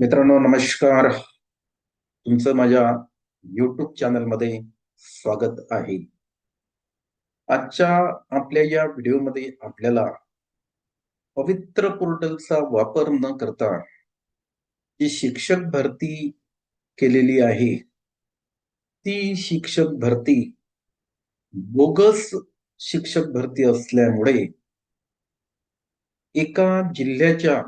मित्रांनो नमस्कार. तुमचं माझ्या युट्यूब चॅनलमध्ये स्वागत आहे. आजच्या आपल्या या व्हिडिओमध्ये आपल्याला पवित्र पोर्टलचा वापर न करता जी शिक्षक भरती केलेली आहे ती शिक्षक भरती बोगस शिक्षक भरती असल्यामुळे एका जिल्ह्याच्या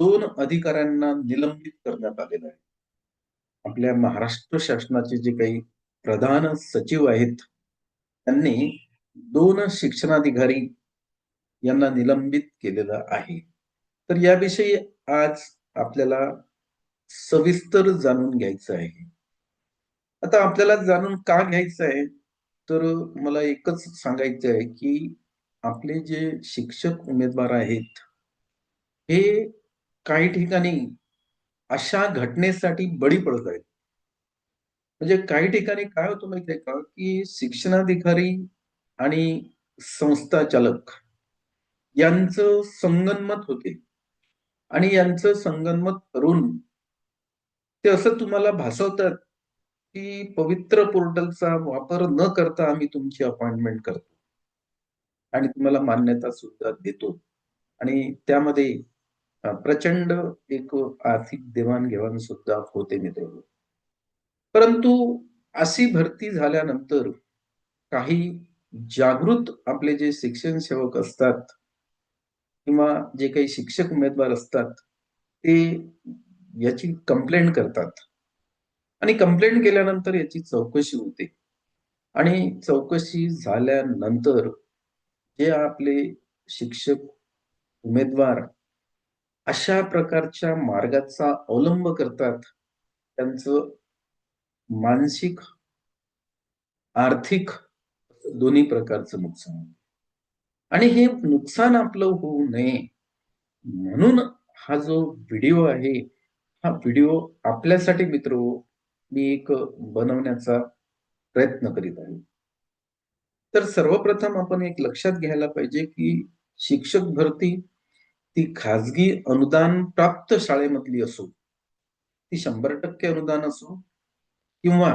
दोन अधिकाऱ्यांना निलंबित करण्यात आलेलं आहे. आपल्या महाराष्ट्र शासनाचे जे काही प्रधान सचिव आहेत त्यांनी दोन शिक्षणाधिकारी यांना निलंबित केलेलं आहे. तर याविषयी आज आपल्याला सविस्तर जाणून घ्यायचं आहे. आता आपल्याला जाणून का घ्यायचं आहे? तर मला एकच सांगायचं आहे की आपले जे शिक्षक उमेदवार आहेत हे काही ठिकाणी अशा घटनेसाठी बळी पडत आहेत. म्हणजे काही ठिकाणी काय होतं माहिती आहे का? की शिक्षणाधिकारी आणि संस्था चालक यांचं संगनमत होते. आणि यांचं संगनमत करून ते असं तुम्हाला भासवतात की पवित्र पोर्टलचा वापर न करता आम्ही तुमची अपॉइंटमेंट करतो. आणि तुम्हाला मान्यता सुद्धा देतो. आणि त्यामध्ये प्रचंड एक आर्थिक देवाणघेवाण सुद्धा होते मित्र परंतु अशी भरती झाल्यानंतर काही जागृत आपले जे शिक्षण सेवक असतात किंवा जे काही शिक्षक उमेदवार असतात ते याची कंप्लेंट करतात. आणि कंप्लेंट केल्यानंतर याची चौकशी होते. आणि चौकशी झाल्यानंतर जे आपले शिक्षक उमेदवार अशा प्रकारच्या मार्गाचा अवलंब करतात. त्यांचं मानसिक आर्थिक दोन्ही प्रकारचं नुकसान. आणि हे नुकसान आपलं होऊ नये. म्हणून हा जो व्हिडिओ आहे हा व्हिडिओ आपल्यासाठी मित्र हो, मी एक बनवण्याचा प्रयत्न करीत आहे. तर सर्वप्रथम आपण एक लक्षात घ्यायला पाहिजे की शिक्षक भरती ती खाजगी अनुदान प्राप्त शाळेमधली असो ती शंभर टक्के अनुदान असो किंवा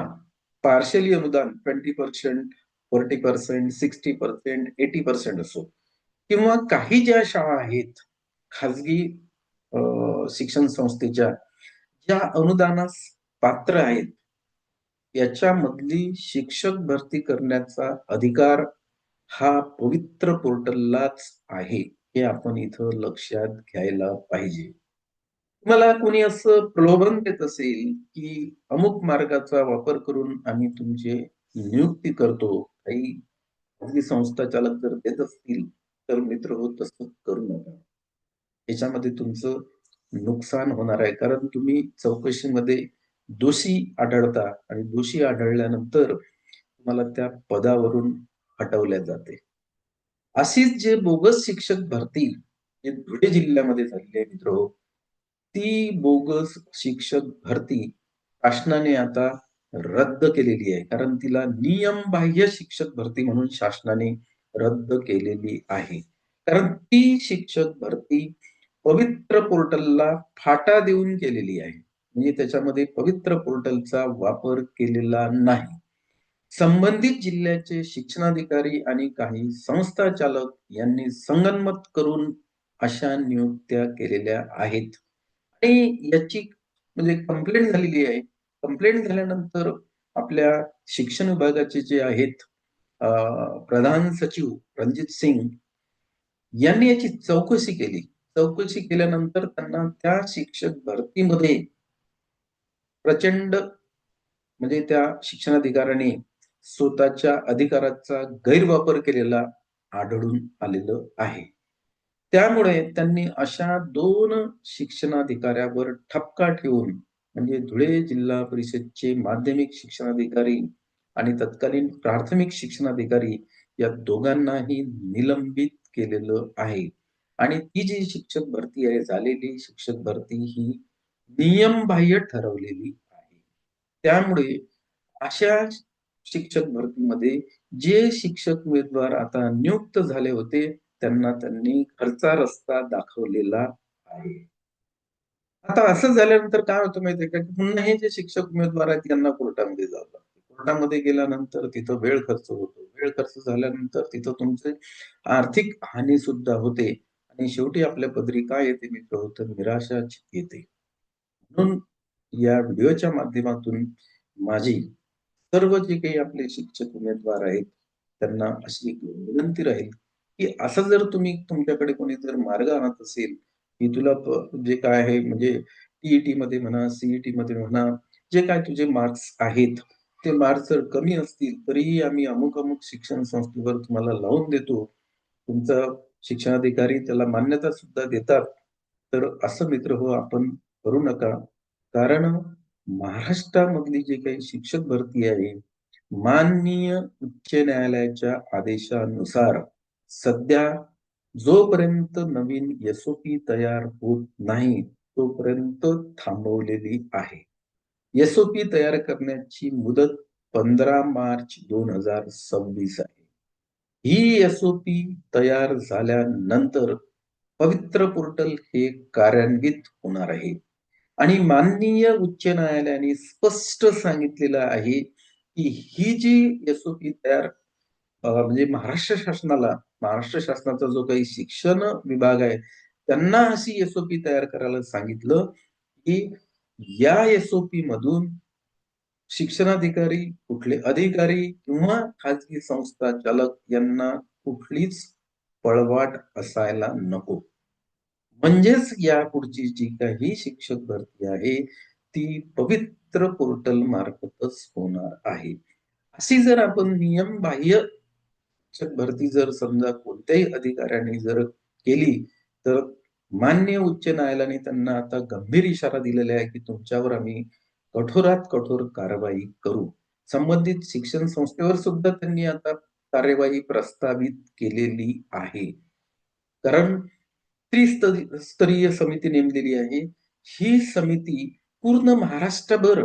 पार्शली अनुदान twenty percent forty percent sixty percent eighty percent असो किंवा काही ज्या शाळा आहेत खाजगी शिक्षण संस्थेच्या ज्या अनुदानास पात्र आहेत याच्यामधली शिक्षक भरती करण्याचा अधिकार हा पवित्र पोर्टललाच आहे. हे आपण इथं लक्षात घ्यायला पाहिजे. मला कोणी असं प्रलोभन देत असेल की अमुक मार्गाचा वापर करून आम्ही तुमचे नियुक्ती करतो काही खाजगी संस्था चालक जर देत असतील तर मित्र हो तसं करू नका. याच्यामध्ये तुमचं नुकसान होणार आहे. कारण तुम्ही चौकशीमध्ये दोषी आढळता आणि दोषी आढळल्यानंतर तुम्हाला त्या पदावरून हटवल्या जाते. अशीच जे बोगस शिक्षक भरती जे धुळे जिल्ह्यामध्ये झालेली आहे मित्र ती बोगस शिक्षक भरती शासनाने आता रद्द केलेली आहे. कारण तिला नियमबाह्य शिक्षक भरती म्हणून शासनाने रद्द केलेली आहे. कारण ती शिक्षक भरती पवित्र पोर्टलला फाटा देऊन केलेली आहे. म्हणजे त्याच्यामध्ये पवित्र पोर्टलचा वापर केलेला नाही. संबंधित जिल्ह्याचे शिक्षणाधिकारी आणि काही संस्था चालक यांनी संगनमत करून अशा नियुक्त्या केलेल्या आहेत. आणि याची म्हणजे कंप्लेंट झालेली आहे. कंप्लेंट झाल्यानंतर आपल्या शिक्षण विभागाचे जे आहेत प्रधान सचिव रणजित सिंग यांनी याची चौकशी केली. चौकशी केल्यानंतर त्यांना त्या शिक्षक भरतीमध्ये प्रचंड म्हणजे त्या शिक्षणाधिकाऱ्यांनी स्वतःच्या अधिकाराचा गैरवापर केलेला आढळून आलेलं आहे. त्यामुळे त्यांनी अशा दोन शिक्षणाधिकाऱ्यावर ठपका ठेवून म्हणजे धुळे जिल्हा परिषदचे माध्यमिक शिक्षणाधिकारी आणि तत्कालीन प्राथमिक शिक्षणाधिकारी या दोघांनाही निलंबित केलेलं आहे. आणि ती जी शिक्षक भरती आहे झालेली शिक्षक भरती ही नियमबाह्य ठरवलेली आहे. त्यामुळे अशा शिक्षक भरतीमध्ये जे शिक्षक उमेदवार आता नियुक्त झाले होते त्यांना त्यांनी खर्चा रस्ता दाखवलेला आहे आता असं झाल्यानंतर काय होतं माहितीये का, की पुन्हा हे जे शिक्षक उमेदवार आहेत त्यांना कोर्टामध्ये जावं लागतं. कोर्टामध्ये गेल्यानंतर तिथं वेळ खर्च होतो. वेळ खर्च झाल्यानंतर तिथं तुमचे आर्थिक हानी सुद्धा होते आणि शेवटी आपल्या पदरी काय येते मित्र होतं निराशाच येते. म्हणून या व्हिडिओच्या माध्यमातून माझी सर्व जे काही आपले शिक्षक उमेदवार आहेत, त्यांना अशी एक विनंती राहील, की असं जर तुम्ही तुमच्याकडे कोणी जर मार्ग आणत असेल, की तुला जे काय आहे म्हणजे टीईटी मध्ये म्हणा, सीईटी मध्ये म्हणा, जे काय तुझे मार्क्स आहेत, ते मार्क्स जर कमी असतील, तरीही आम्ही अमुक-अमुक शिक्षण संस्थेवर तुम्हाला लावून देतो. तुमचा शिक्षणाधिकारी त्याला मान्यता सुद्धा देतात. तर असं मित्रहो आपण करू नका. कारण महाराष्ट्रामधली जी काही शिक्षक भरती आहे, माननीय उच्च न्यायालयाच्या आदेशानुसार सध्या जोपर्यंत नवीन एसओपी तयार होत नाही, तोपर्यंत थांबवलेली आहे. एसओपी तयार करण्याची मुदत 15 मार्च 2026 आहे. ही एसओपी तयार झाल्यानंतर पवित्र पोर्टल हे कार्यान्वित होणार आहे आणि माननीय उच्च न्यायालयाने स्पष्ट सांगितलेलं आहे, की ही जी एस ओपी तयार म्हणजे महाराष्ट्र शासनाला महाराष्ट्र शासनाचा जो काही शिक्षण विभाग आहे, त्यांना अशी एस ओपी तयार करायला सांगितलं, की या एस ओपी मधून शिक्षणाधिकारी, कुठले अधिकारी किंवा खाजगी संस्था चालक यांना कुठलीच पळवाट असायला नको. म्हणजेच या पुढची जी काही शिक्षक भरती आहे, ती पवित्र पोर्टल मार्फतच होणार आहे. अशी जर आपण नियमबाह्य शिक्षक भरती जर समजा कोणत्याही अधिकाऱ्याने जर केली, तर मान्य उच्च न्यायालयाने त्यांना आता गंभीर इशारा दिलेला आहे, की तुमच्यावर आम्ही कठोरात कठोर कारवाई करू. संबंधित शिक्षण संस्थेवर सुद्धा त्यांनी आता कार्यवाही प्रस्तावित केलेली आहे. कारण त्रिस्तरीय स्तरीय समिती नेमलेली आहे. ही समिती पूर्ण महाराष्ट्रभर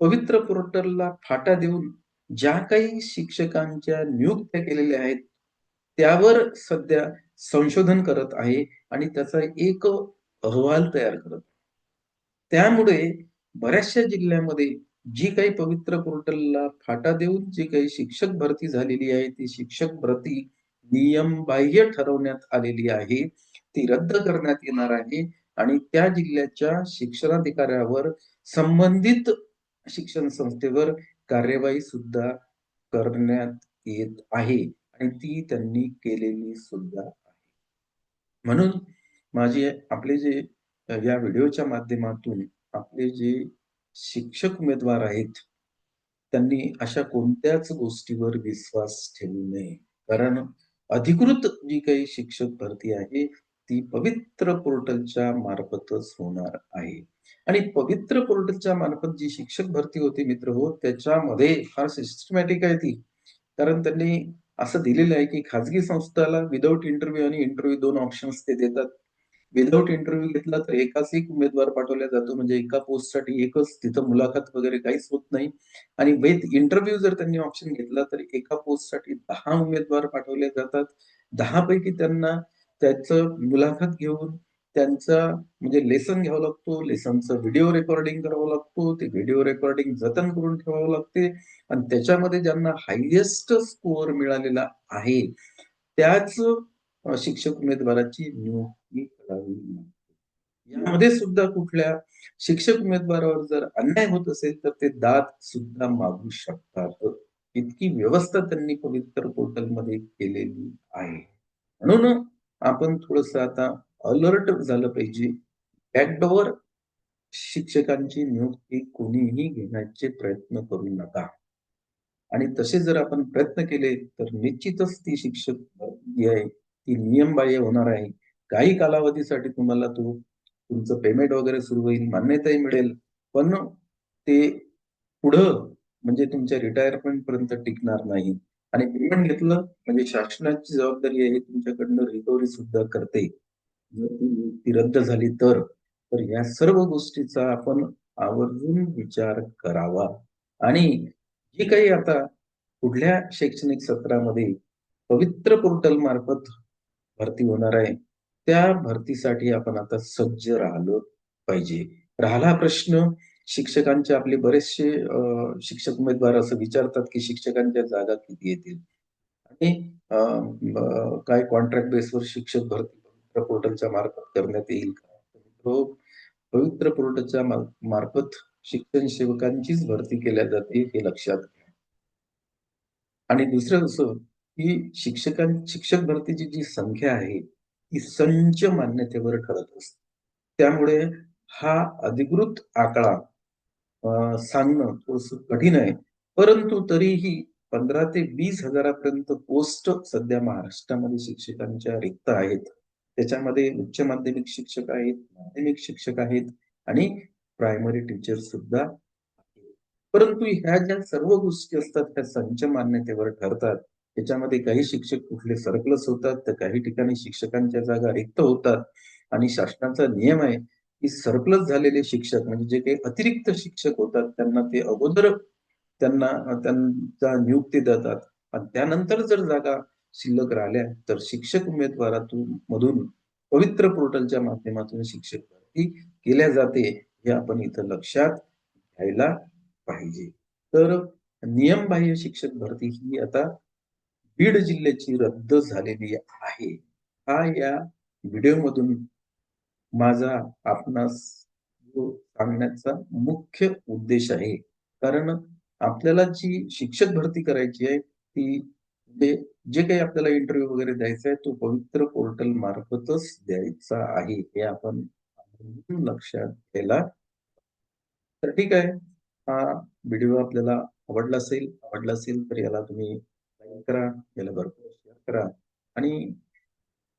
पवित्र पोर्टलला फाटा देऊन ज्या काही शिक्षकांच्या नियुक्त्या केलेल्या आहेत, त्यावर सध्या संशोधन करत आहे आणि त्याचा एक अहवाल तयार करत आहे. त्यामुळे बऱ्याचशा जिल्ह्यामध्ये जी काही पवित्र पोर्टलला फाटा देऊन जी काही शिक्षक भरती झालेली आहे, ती शिक्षक भरती नियमबाह्य ठरवण्यात आलेली आहे. ती रद्द करण्यात येणार आहे आणि त्या जिल्ह्याच्या शिक्षणाधिकाऱ्यावर संबंधित शिक्षण संस्थेवर कार्यवाही सुद्धा करण्यात येत आहे आणि ती त्यांनी केलेली सुद्धा आहे. म्हणून माझी आपले जे या व्हिडिओच्या माध्यमातून आपले जे शिक्षक उमेदवार आहेत, त्यांनी अशा कोणत्याच गोष्टीवर विश्वास ठेवू नये. कारण अधिकृत जी काही शिक्षक भरती आहे, ती पवित्र पोर्टलच्या मार्फतच होणार आहे. आणि पवित्र पोर्टलच्या मार्फत जी शिक्षक भरती होती मित्र हो त्याच्यामध्ये फार सिस्टमॅटिक आहे ती. कारण त्यांनी असं दिलेलं आहे, की खाजगी संस्थाला विदाऊट इंटरव्ह्यू आणि इंटरव्ह्यू दोन ऑप्शन्स ते देतात. विदाऊट इंटरव्ह्यू घेतला तर एकाच एक उमेदवार पाठवला जातो. म्हणजे एका पोस्टसाठी एकच तिथं मुलाखत वगैरे काहीच होत नाही. आणि विथ इंटरव्ह्यू जर त्यांनी ऑप्शन घेतला, तर एका पोस्टसाठी दहा उमेदवार पाठवले जातात. दहा पैकी त्यांना त्याचं मुलाखत घेऊन त्यांचा म्हणजे लेसन घ्यावा लागतो. लेसनचं व्हिडिओ रेकॉर्डिंग करावं लागतो. ते व्हिडिओ रेकॉर्डिंग जतन करून ठेवावं लागते आणि त्याच्यामध्ये ज्यांना हायेस्ट स्कोअर मिळालेला आहे, त्याच शिक्षक उमेदवाराची नियुक्ती करावी लागते. यामध्ये सुद्धा कुठल्या शिक्षक उमेदवारावर जर अन्याय होत असेल, तर ते दाद सुद्धा मागू शकतात. इतकी व्यवस्था त्यांनी पवित्र पोर्टलमध्ये केलेली आहे. म्हणून आपण थोडस आता अलर्ट झालं पाहिजे. बॅकडोअर शिक्षकांची नियुक्ती कोणीही घेण्याचे प्रयत्न करू नका. आणि तसे जर आपण प्रयत्न केले, तर निश्चितच ती शिक्षक जी आहे, ती नियमबाह्य होणार आहे. काही कालावधीसाठी तुम्हाला तो तुमचं पेमेंट वगैरे सुरू होईल, मान्यताही मिळेल. पण ते पुढं म्हणजे तुमच्या रिटायरमेंट पर्यंत टिकणार नाही. आणि पेमेंट घेतलं म्हणजे शासनाची जबाबदारी आहे तुमच्याकडनं रिकव्हरी सुद्धा करते. जर ती रद्द झाली तर. तर या सर्व गोष्टीचा आपण आवर्जून विचार करावा आणि जी काही आता पुढल्या शैक्षणिक सत्रामध्ये पवित्र पोर्टल मार्फत भरती होणार आहे, त्या भरतीसाठी आपण आता सज्ज राहिलो पाहिजे. राहिला प्रश्न शिक्षकांचे आपले बरेचसे शिक्षक उमेदवार असं विचारतात, की शिक्षकांच्या जागा किती येतील? आणि काय कॉन्ट्रॅक्ट बेसवर शिक्षक भरती पवित्र पोर्टलच्या मार्फत करण्यात येईल का? पवित्र पोर्टलच्या मार्फत शिक्षण सेवकांचीच भरती केल्या जाते हे लक्षात घ्या. आणि दुसरं असं, की शिक्षकां शिक्षक भरतीची जी संख्या आहे, ती संच मान्यतेवर ठरत असते. त्यामुळे हा अधिकृत आकडा सांगणं थोडस कठीण आहे. परंतु तरीही 15 ते वीस हजारापर्यंत पोस्ट सध्या महाराष्ट्रामध्ये शिक्षकांच्या रिक्त आहेत. त्याच्यामध्ये उच्च माध्यमिक शिक्षक आहेत, माध्यमिक शिक्षक आहेत आणि प्रायमरी टीचर सुद्धा परंतु ह्या ज्या सर्व गोष्टी असतात त्या संच मान्यतेवर ठरतात. त्याच्यामध्ये काही शिक्षक कुठले सरप्लस होतात, तर काही ठिकाणी शिक्षकांच्या जागा रिक्त होतात आणि शासनाचा नियम आहे, की सरप्लस झालेले शिक्षक म्हणजे जे काही अतिरिक्त शिक्षक होतात त्यांना ते अगोदर त्यांना त्यांचा नियुक्ती देतात आणि त्यानंतर जर जागा शिल्लक राहिल्या, तर शिक्षक उमेदवारातून मधून पवित्र पोर्टलच्या माध्यमातून शिक्षक भरती केल्या जाते. हे आपण इथं लक्षात घ्यायला पाहिजे. तर नियमबाह्य शिक्षक भरती ही आता बीड जिल्ह्याची रद्द झालेली आहे. हा या व्हिडिओमधून माझा आपणास सांगण्याचा मुख्य उद्देश आहे. कारण आपल्याला जी शिक्षक भरती करायची आहे, ती म्हणजे जे काही आपल्याला इंटरव्ह्यू वगैरे द्यायचा आहे, तो पवित्र पोर्टल मार्फतच द्यायचा आहे. हे आपण लक्षात घ्यायला तर ठीक आहे. हा व्हिडिओ आपल्याला आवडला असेल आवडला असेल तर याला तुम्ही लाईक करा, याला भरपूर शेअर करा आणि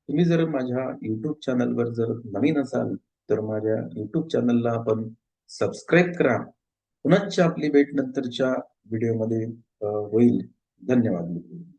तुम्ही जर माझ्या युट्यूब चॅनलवर जर नवीन असाल, तर माझ्या युट्यूब चॅनलला आपण सबस्क्राईब करा. पुनश्च आपली भेट नंतरच्या व्हिडिओमध्ये होईल. धन्यवाद.